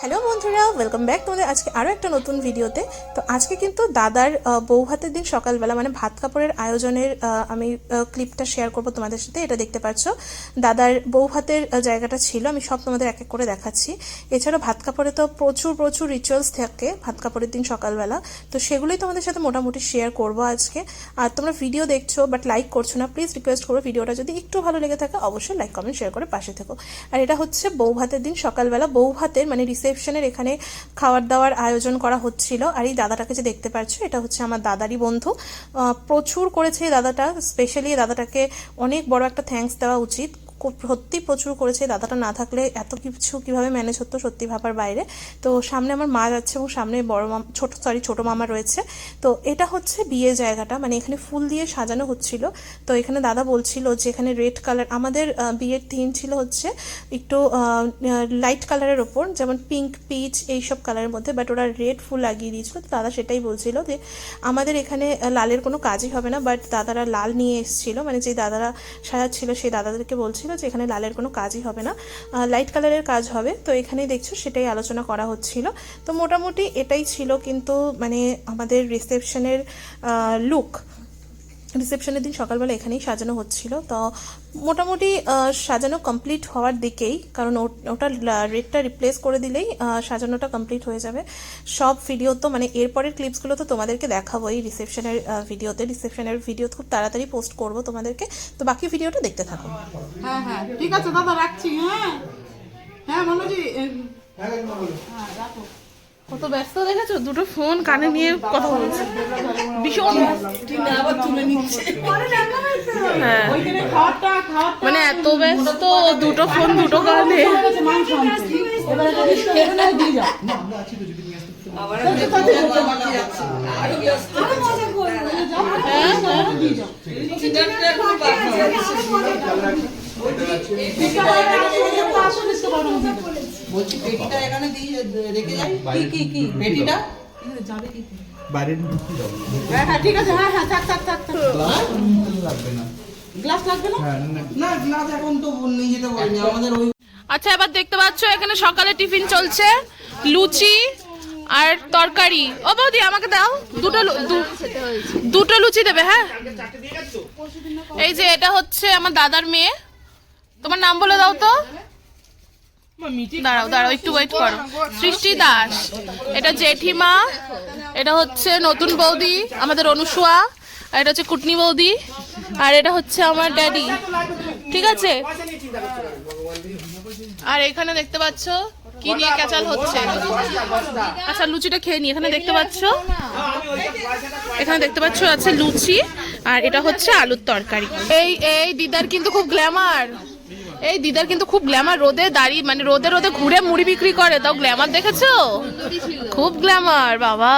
Hello বন্ধুরা welcome back তোমাদের আজকে আরও একটা নতুন ভিডিওতে। তো আজকে কিন্তু দাদার বউ ভাতের দিন সকালবেলা মানে ভাত কাপড়ের আয়োজনের আমি ক্লিপটা শেয়ার করব তোমাদের সাথে এটা দেখতে পাচ্ছ দাদার বউ আহ, জায়গাটা ছিল আমি সব তোমাদের এক এক করে দেখাচ্ছি। এছাড়া ভাত কাপড়ে তো প্রচুর প্রচুর রিচুয়ালস থাকে ভাত কাপড়ের দিন সকালবেলা। তো সেগুলোই তোমাদের সাথে মোটামুটি শেয়ার করব আজকে। আর তোমরা ভিডিও দেখছ বাট লাইক করছ না প্লিজ রিকোয়েস্ট করো ভিডিওটা। যদি একটু ভালো লেগে থাকে অবশ্যই লাইক কমেন্ট শেয়ার করে পাশে থেকো। আর এটা হচ্ছে বউ ভাতের দিন সকালবেলা। বউ ভাতের মানে রিসেপশনের এখানে খাওয়ার দাওয়ার আয়োজন করা হচ্ছিল। আর এই দাদাটাকে যে দেখতে পাচ্ছ, এটা হচ্ছে আমার দাদারই বন্ধু। প্রচুর করেছে দাদাটা স্পেশালি দাদাটাকে অনেক বড় একটা থ্যাঙ্কস দেওয়া উচিত। সত্যি প্রচুর করেছে দাদাটা না থাকলে এত কিছু কীভাবে ম্যানেজ হতো সত্যি ভাবার বাইরে। তো সামনে আমার মা যাচ্ছে এবং সামনে বড় মামা ছোট সরি ছোট মামা রয়েছে। তো এটা হচ্ছে বিয়ে জায়গাটা মানে এখানে ফুল দিয়ে সাজানো হচ্ছিল। তো এখানে দাদা বলছিল যে এখানে রেড কালার আমাদের বিয়ের থিম ছিল হচ্ছে একটু লাইট কালারের ওপর, যেমন পিঙ্ক পিচ এইসব কালারের মধ্যে বাট ওরা রেড ফুল লাগিয়ে দিয়েছিল। তো দাদা সেটাই বলছিল যে আমাদের এখানে লালের কোনো কাজই হবে না বাট দাদারা লাল নিয়ে এসেছিল মানে যে দাদারা সাজাচ্ছিল, সেই দাদাদেরকে বলছিল যে এখানে লালের কোনো কাজই হবে না লাইট কালারের কাজ হবে। তো এখানেই দেখছ সেটাই আলোচনা করা হচ্ছিল। তো মোটামুটি এটাই ছিল কিন্তু মানে আমাদের রিসেপশনের লুক রিসেপশনের দিন সকালবেলা এখানেই সাজানো হচ্ছিল। তো মোটামুটি সাজানো কমপ্লিট হওয়ার দিকেই কারণ ও- ওটা রেটটা রিপ্লেস করে দিলেই সাজানোটা কমপ্লিট হয়ে যাবে। সব ভিডিও তো মানে এরপরের ক্লিপসগুলো তো তোমাদেরকে দেখাবো এই রিসেপশনের ভিডিওতে রিসেপশনের ভিডিও খুব তাড়াতাড়ি পোস্ট করব তোমাদেরকে। তো বাকি ভিডিওটা দেখতে থাকো। হ্যাঁ হ্যাঁ ঠিক আছে দাদা রাখছি হ্যাঁ। হ্যাঁ মনোজি হ্যাঁ রাখো। কত ব্যস্ত দেখেছ? দুটো ফোন কানে নিয়ে কথা বলছে। ভীষণ। আবার তুলে নিচ্ছে। হ্যাঁ। মানে এত ব্যস্ত দুটো ফোন দুটো কানে। হয়ে। আচ্ছা এবার দেখতে পাচ্ছ, এখানে সকালে টিফিন চলছে। লুচি আর তরকারি। ও বৌদি, আমাকে দাও। দুটো দুটো লুচি দেবে হ্যাঁ? এই যে, এটা হচ্ছে আমার দাদার মেয়ে। তোমার নাম বলে দাও তো। দাঁড়াও দাঁড়াও একটু ওয়েট করো। সৃষ্টি দাস এটা জেঠিমা এটা হচ্ছে নতুন বৌদি আমাদের অনুসুয়া আর এটা হচ্ছে কুটনি বৌদি আর এটা হচ্ছে আমার ড্যাডি। ঠিক আছে? আর এখানে দেখতে পাচ্ছ কি নিয়ে ক্যাচাল হচ্ছে। আচ্ছা লুচিটা খেয়ে নি এখানে দেখতে পাচ্ছ? এখানে দেখতে পাচ্ছ আছে লুচি আর এটা হচ্ছে আলুর তরকারি। এই এই দিদার কিন্তু খুব গ্ল্যামার এই দিদার কিন্তু খুব গ্ল্যামার রোদে দাঁড়িয়ে মানে রোদে রোদে ঘুরে মুড়ি বিক্রি করে তাও গ্ল্যামার দেখেছ খুব গ্ল্যামার বাবা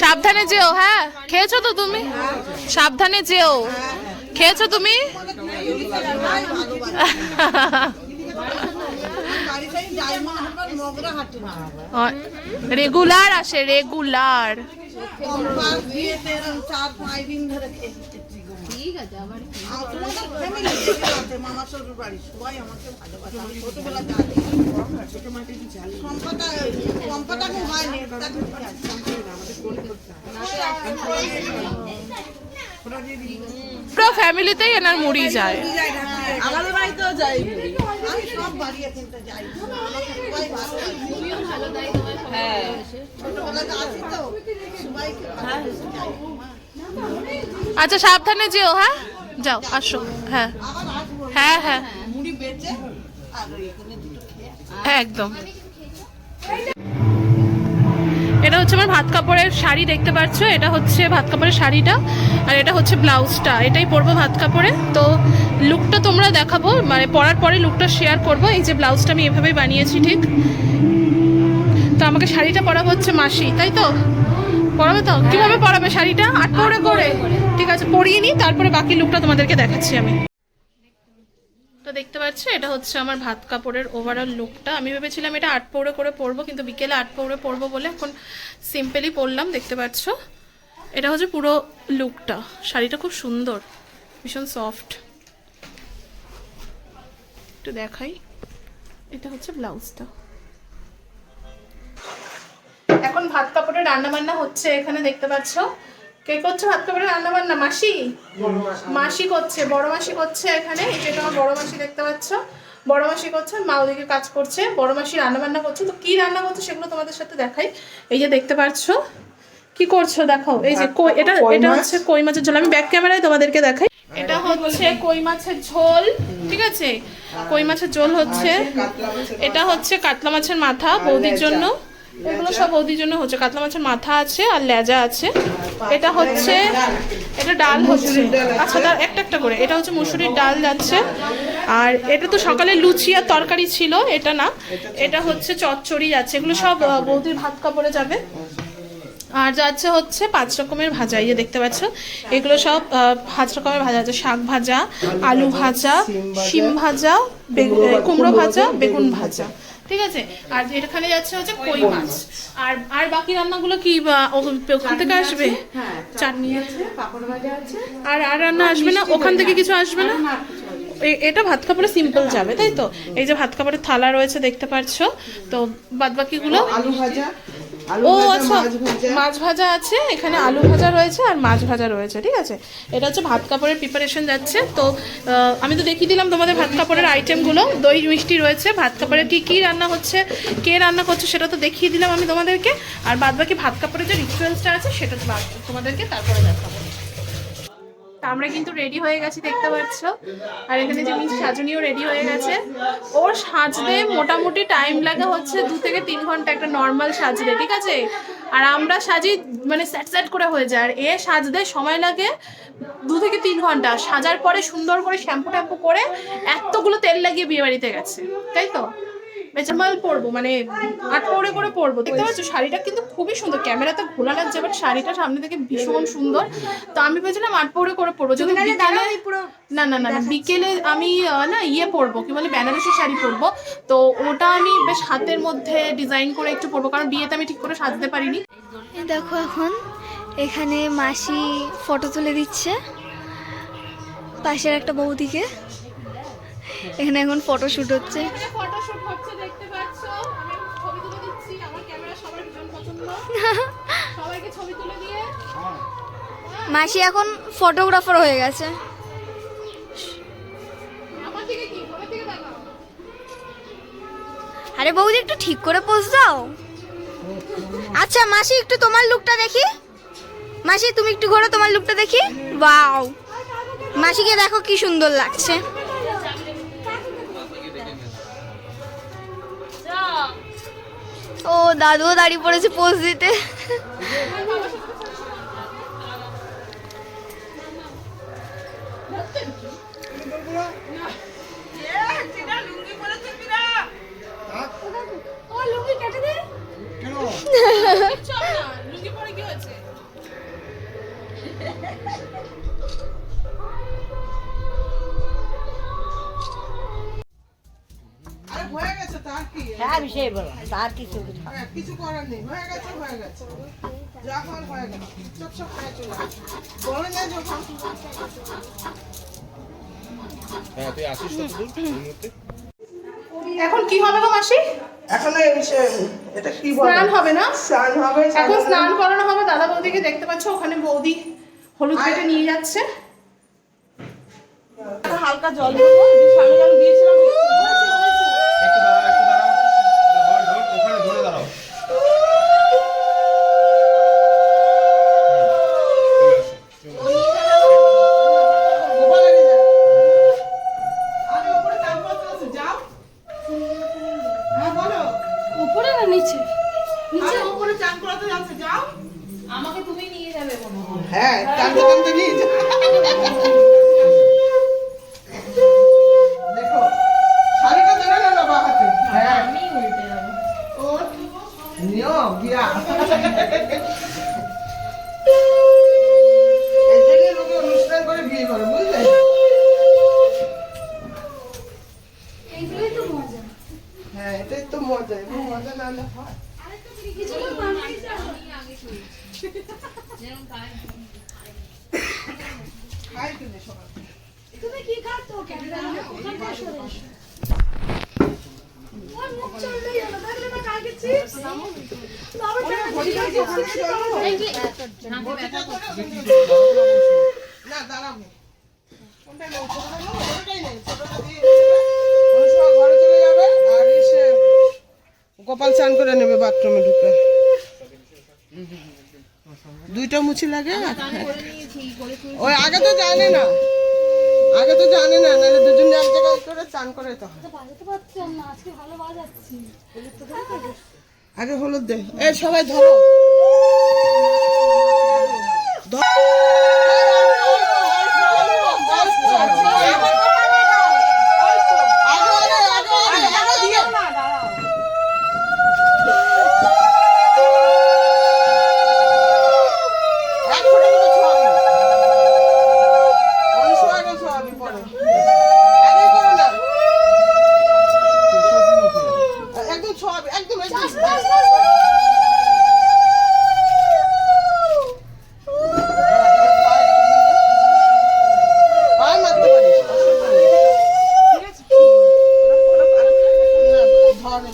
সাবধানে যেও হ্যাঁ খেয়েছো তো তুমি সাবধানে যেও খেয়েছো তুমি রেগুলার আসে রেগুলার ঠিক আছে আবার পুরো ফ্যামিলিতেই এনার মুড়ি যায়। আমাদের বাড়িতেও যাই আমি সব বাড়িয়ে কিনতে যাই। সবাই ভালোবাসে ভালো তাই হ্যাঁ। ছোটবেলাতে আছি তো। সবাইকে আচ্ছা সাবধানে যেও হ্যাঁ? যাও, আসো। হ্যাঁ। হ্যাঁ হ্যাঁ। হ্যাঁ একদম। এটা হচ্ছে আমার ভাত কাপড়ের শাড়ি, দেখতে পাচ্ছ? এটা হচ্ছে ভাত কাপড়ের শাড়িটা, আর এটা হচ্ছে ব্লাউজটা। এটাই পরবো ভাত কাপড়ে। তো লুকটা তোমরা দেখাবো মানে পরার পরে লুকটা শেয়ার করব। এই যে ব্লাউজটা আমি এভাবেই বানিয়েছি, ঠিক? তো আমাকে শাড়িটা পরাবো হচ্ছে মাসি, তাই তো? পরাবে তো? কীভাবে পরাবে শাড়িটা? আট পরে করে। ঠিক আছে, পরিয়ে নিই, তারপরে বাকি লুকটা তোমাদেরকে দেখাচ্ছি আমি। তো দেখতে পাচ্ছ, এটা হচ্ছে আমার ভাত কাপড়ের ওভারঅল লুকটা আমি ভেবেছিলাম এটা আট পৌড়ে করে পরবো, কিন্তু বিকেলে আট পৌড়ে পরবো বলে এখন সিম্পলি পরলাম, দেখতে পাচ্ছ? এটা হচ্ছে পুরো লুকটা শাড়িটা খুব সুন্দর, ভীষণ সফট একটু দেখাই। এটা হচ্ছে ব্লাউজটা। এখন ভাত কাপড়ে রান্না বান্না হচ্ছে এখানে দেখতে পাচ্ছ। কে করছে ভাত কাপড়ে রান্না বান্না? মাসি? মাসি করছে বড় মাসি করছে এখানে এই যে তোমার বড় মাসি দেখতে পাচ্ছ। বড় মাসি করছে মা ওদিকে কাজ করছে বড় মাসি রান্না বান্না করছে। তো কি রান্না করছে সেগুলো তোমাদের সাথে দেখাই। এই যে দেখতে পাচ্ছ কি করছ দেখো এই যে কই এটা এটা হচ্ছে কই মাছের ঝোল আমি ব্যাক ক্যামেরায় তোমাদেরকে দেখাই। এটা হচ্ছে কই মাছের ঝোল ঠিক আছে? কই মাছের ঝোল হচ্ছে। এটা হচ্ছে কাতলা মাছের মাথা বৌদির জন্য। এগুলো সব বৌদির জন্য হচ্ছে। কাতলা মাছের মাথা আছে আর লেজা আছে। এটা হচ্ছে এটা ডাল হচ্ছে। আচ্ছা ডাল একটা একটা করে। এটা হচ্ছে মুসুরির ডাল যাচ্ছে। আর এটা তো সকালে লুচি আর তরকারি ছিল এটা না। এটা হচ্ছে চচ্চড়ি যাচ্ছে। এগুলো সব বৌদির ভাত কাপড়ে যাবে। আর যাচ্ছে হচ্ছে পাঁচ রকমের ভাজা। এই যে দেখতে পাচ্ছ এগুলো সব পাঁচ রকমের ভাজা আছে। শাক ভাজা আলু ভাজা শিম ভাজা কুমড়ো ভাজা বেগুন ভাজা। ঠিক আছে? আর এখানে যাচ্ছে হচ্ছে কই মাছ। আর আর বাকি রান্নাগুলো কি ওখান থেকে আসবে? চাটনি আছে পাপড় ভাজা আছে। আর আর রান্না আসবে না? ওখান থেকে কিছু আসবে না? এটা ভাত কাপড়ে সিম্পল যাবে তাই তো? এই যে ভাত কাপড়ের থালা রয়েছে দেখতে পাচ্ছ তো বাদ বাকিগুলো আলু ভাজা ও আচ্ছা মাছ ভাজা। আছে এখানে আলু ভাজা রয়েছে আর মাছ ভাজা রয়েছে ঠিক আছে? এটা হচ্ছে ভাত কাপড়ের প্রিপারেশন যাচ্ছে। তো আমি তো দেখিয়ে দিলাম তোমাদের ভাত কাপড়ের আইটেমগুলো দই মিষ্টি রয়েছে ভাত কাপড়ে কী কী রান্না হচ্ছে কে রান্না করছে সেটা তো দেখিয়ে দিলাম আমি তোমাদেরকে। আর বাদ বাকি ভাত কাপড়ের যে রিচুয়ালসটা আছে সেটা তোমাদেরকে তারপরে দেখাবো। তা আমরা কিন্তু রেডি হয়ে গেছি, দেখতে পাচ্ছ। আর এখানে যে মিস সাজনীও রেডি হয়ে গেছে। ওর সাজতে মোটামুটি টাইম লাগে হচ্ছে দু থেকে তিন ঘণ্টা একটা নর্মাল সাজতে, ঠিক আছে? আর আমরা সাজি মানে স্যাট স্যাট করে হয়ে যায়। আর এ সাজতে সময় লাগে দু থেকে তিন ঘণ্টা। সাজার পরে সুন্দর করে শ্যাম্পু ট্যাম্পু করে এতগুলো তেল লাগিয়ে বিয়ে বাড়িতে গেছে, তাই তো? বেচামাল পরবো মানে আট পরে করে পরবো দেখতে পাচ্ছ? শাড়িটা কিন্তু খুবই সুন্দর ক্যামেরাতে ঘোলা লাগছে বাট শাড়িটা সামনে থেকে ভীষণ সুন্দর। তো আমি ভেবেছিলাম আট পরে করে পরবো যদি বিকেলে না না না না বিকেলে আমি না ইয়ে পরবো কি বলে বেনারসি শাড়ি পরবো। তো ওটা আমি বেশ হাতের মধ্যে ডিজাইন করে একটু পরবো কারণ বিয়েতে আমি ঠিক করে সাজতে পারিনি। এই দেখো এখন এখানে মাসি ফটো তুলে দিচ্ছে। পাশের একটা বৌদিকে। এখানে এখন ফটো শুট হচ্ছে ফটোশুট হচ্ছে দেখতে পাচ্ছ। আমি ছবি তুলে দিচ্ছি আমার ক্যামেরা সবার ভীষণ পছন্দ। সবাইকে ছবি তুলে দিয়ে। মাসি এখন ফটোগ্রাফার হয়ে গেছে। আরে বৌদি একটু ঠিক করে পোজ দাও। আচ্ছা মাসি একটু তোমার লুকটা দেখি। মাসি তুমি একটু ঘোরো তোমার লুকটা দেখি। ওয়াও মাসিকে দেখো কি সুন্দর লাগছে। ও দাদুও দাঁড়িয়ে পড়েছে পোজ দিতে। হ্যাঁ বিষয় বলো তার কিছু হ্যাঁ, কিছু করার নেই। হয়ে গেছে হয়ে গেছে। হয়ে গেছে। চুপ চুপ খায় চলে বলে যায় যখন। হ্যাঁ তুই আসিস তো দূর এই মুহূর্তে। এখন কি হবে গো মাসি? এখন এটা কি বলে? স্নান হবে না? স্নান হবে এখন স্নান করানো হবে। দাদা বৌদিকে দেখতে পাচ্ছ ওখানে বৌদি হলুদ নিয়ে যাচ্ছে। হালকা জল দেবো। যে স্বামী জল দিয়েছিলাম ঘরে চলে যাবে আর এসে গোপাল চান করে নেবে বাথরুমে ঢুকে। দুইটা মুছি লাগে? ওই আগে তো জানে না। আগে তো জানে না, নাহলে দুজন এক জায়গায় করে চান করে তো। আগে হলুদ দে। এ সবাই ধরো একদম ছোয়াবে একদম একদম পায়ে মারতে পারিস অসুবিধা নেই। ঠিক আছে? ওটা- ওটা পারবি না? না, ধর এবার। অবশ্য এদিকে এসো। তা আঙুলটা ছাড়া না?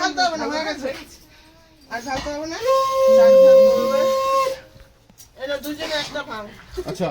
ঢালতে হবে না হয়ে গেছে। আর ঢালতে হবে না। এটা দুজনে একটা ভাঙ। আচ্ছা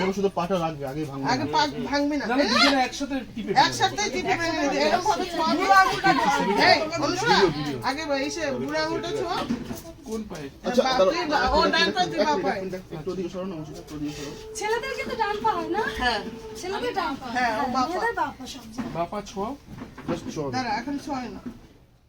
এবার শুধু পাটা লাগবে আগে ভাঙবে। আগে পা ভাঙবি না দুজনে একসাথে টিপে একসাথে টিপে ভেঙে এরকম ভাবে ছোঁয়াবি। এই, অনুষ্কা, আগে বা- এসে বুড়ো আঙুলটা ছোঁয়া। কোন পায়ে? বা- তুই বা- ও ডান পায়ে, তুই বাঁ পায়ে। একটু ওদিকে সরো না অংশটা একটু ওদিকে সরো। ছেলেদের কিন্তু ডান পা হয় না? হ্যাঁ, ছেলেদের ডান পা হ্যাঁ, ও বাঁ পা। মেয়েদের পা সব জায়গায়। বাপা ছোঁয়াও জাস্ট ছোঁয়াও দাঁড়া, এখন ছোঁয় না।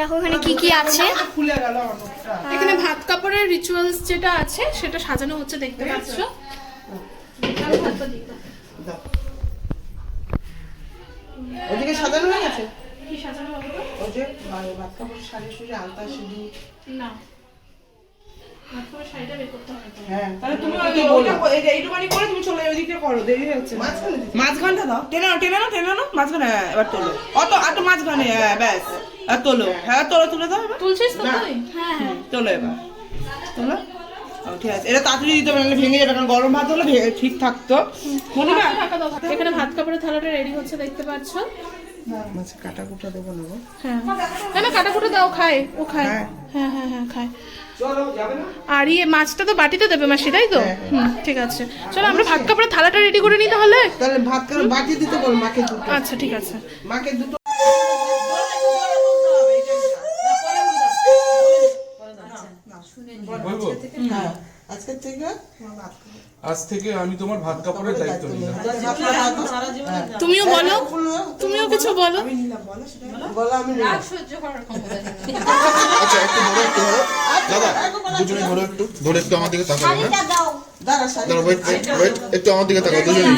এখানে কি কি আছে? খুলে গেল অনেকটা। এখানে ভাত কাপড়ের রিচুয়ালস যেটা আছে সেটা সাজানো হচ্ছে দেখতে পাচ্ছ। ওদিকে সাজানো হয়ে গেছে? কি সাজানো হবে? ওই যে ভাত কাপড় সাজে সুজে আলতা সিঁদুর না। মাঝখানটা দাও। টেনে নাও টেনে নাও টেনে নাও মাঝখানে হ্যাঁ, এবার তোলো। অত মাঝখানে হ্যাঁ ব্যাস। আর তোলো। হ্যাঁ। তোলো তুলে দাও এবার। তুলছিস তো তুই? তোলো এবার। তোলো? ঠিক আছে। এটা তাড়াতাড়ি দিতে হবে ভেঙে যাবে কারণ গরম ভাত হলে ঠিক থাকতো। মনে না এখানে ভাত কাপড়ের থালাটা রেডি হচ্ছে দেখতে পাচ্ছ? মাঝে কাটা কুটা দেবো নেব। হ্যাঁ। না না কাটা কুটা দাও খায় ও খায় হ্যাঁ। হ্যাঁ হ্যাঁ হ্যাঁ খায় আর ইয়ে মাছটা তো বাটিতে দেবে মাসি তাই তো? হ্যাঁ, হুম ঠিক আছে। চলো আমরা ভাত কাপড়ের থালাটা রেডি করে নিই তাহলে। তাহলে ভাত করে বাটি দিতে বল মাকে দুটো। আচ্ছা ঠিক আছে। মাকে দুটো। বলব হ্যাঁ। আজকের থেকে? আজ থেকে আমি তোমার ভাত কাপড়ের দায়িত্ব নিলাম। তুমিও বলো তুমিও কিছু বলো। বলো। আমি নেব। আচ্ছা একটু ধরো একটু ধরো। দাদা দুজনে ধরো একটু। ধরে একটু আমার দিকে তাকাও দাঁড়া দাঁড়া ওয়েট ওয়েট একটু আমার দিকে তাকাও দুজনে।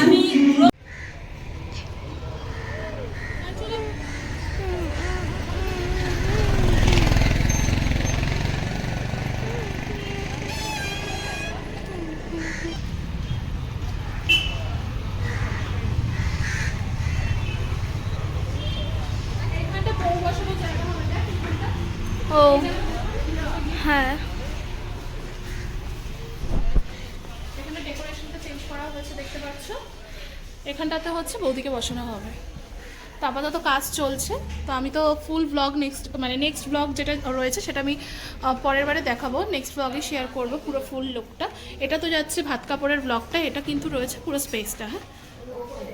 ও হ্যাঁ। এখানে ডেকোরেশনটা চেঞ্জ করা হয়েছে দেখতে পাচ্ছ। এখানটাতে হচ্ছে বৌদিকে বসানো হবে। তো আপাতত কাজ চলছে। তো আমি তো ফুল ব্লগ নেক্সট মানে নেক্সট ব্লগ যেটা রয়েছে সেটা আমি পরের বারে দেখাবো। নেক্সট ব্লগে শেয়ার করব পুরো ফুল লুকটা এটা তো যাচ্ছে ভাত কাপড়ের ব্লগটা এটা কিন্তু রয়েছে পুরো স্পেসটা হ্যাঁ?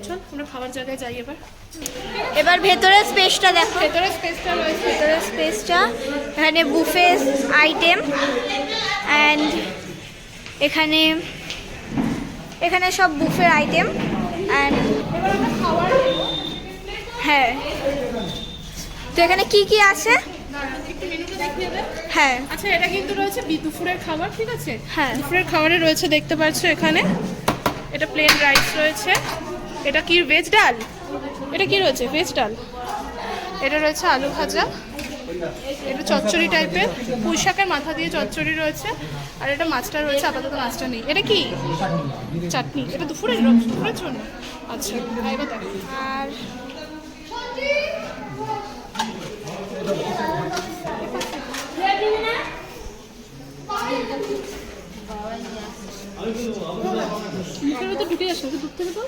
চল আমরা খাবার জায়গায় যাই এবার। এবার ভেতরের স্পেসটা দেখো। ভেতরে স্পেসটা রয়েছে। ভেতরের স্পেসটা এখানে বুফে আইটেম অ্যান্ড এখানে এখানে সব বুফের আইটেম অ্যান্ড হ্যাঁ। তো এখানে কি কি আছে? হ্যাঁ। আচ্ছা এটা কিন্তু রয়েছে দুপুরের খাবার ঠিক আছে? হ্যাঁ। দুপুরের খাবারে রয়েছে দেখতে পাচ্ছ এখানে? এটা প্লেন রাইস রয়েছে। এটা কি ভেজ ডাল? এটা কি রয়েছে? ভেজ ডাল। এটা রয়েছে আলু ভাজা। এটা চচ্চড়ি টাইপের পুঁই শাকের মাথা দিয়ে চচ্চড়ি রয়েছে। আর এটা মাছটা রয়েছে, আপাতত মাছটা নেই। এটা কি? চাটনি। এটা দুপুরের দুপুরের জন্য? আচ্ছা আর ভিতরে ঢুকে যাচ্ছে দূর থেকে তো।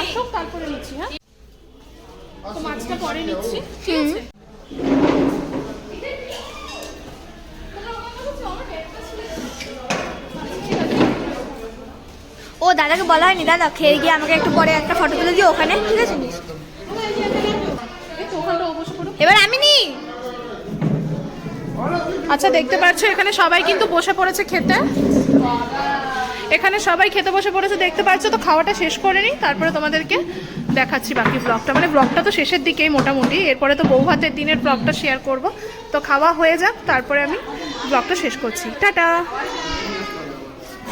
আসুক তারপরে নিচ্ছি হ্যাঁ ও দাদাকে বলা হয়নি, দাদা খেয়ে গিয়ে আমাকে একটু পরে একটা ফটো তুলে দিও ওখানে, ঠিক আছে? এবার আমি নি। আচ্ছা দেখতে পাচ্ছ, এখানে সবাই কিন্তু বসে পড়েছে খেতে। এখানে সবাই খেতে বসে পড়েছে, দেখতে পাচ্ছ তো, খাওয়াটা শেষ করে নিই তারপরে তোমাদেরকে দেখাচ্ছি বাকি ব্লগটা মানে ব্লগটা তো শেষের দিকেই মোটামুটি, এরপরে তো বউ ভাতের দিনের ব্লগটা শেয়ার করব। তো খাওয়া হয়ে যাক, তারপরে আমি ব্লগটা শেষ করছি। টাটা!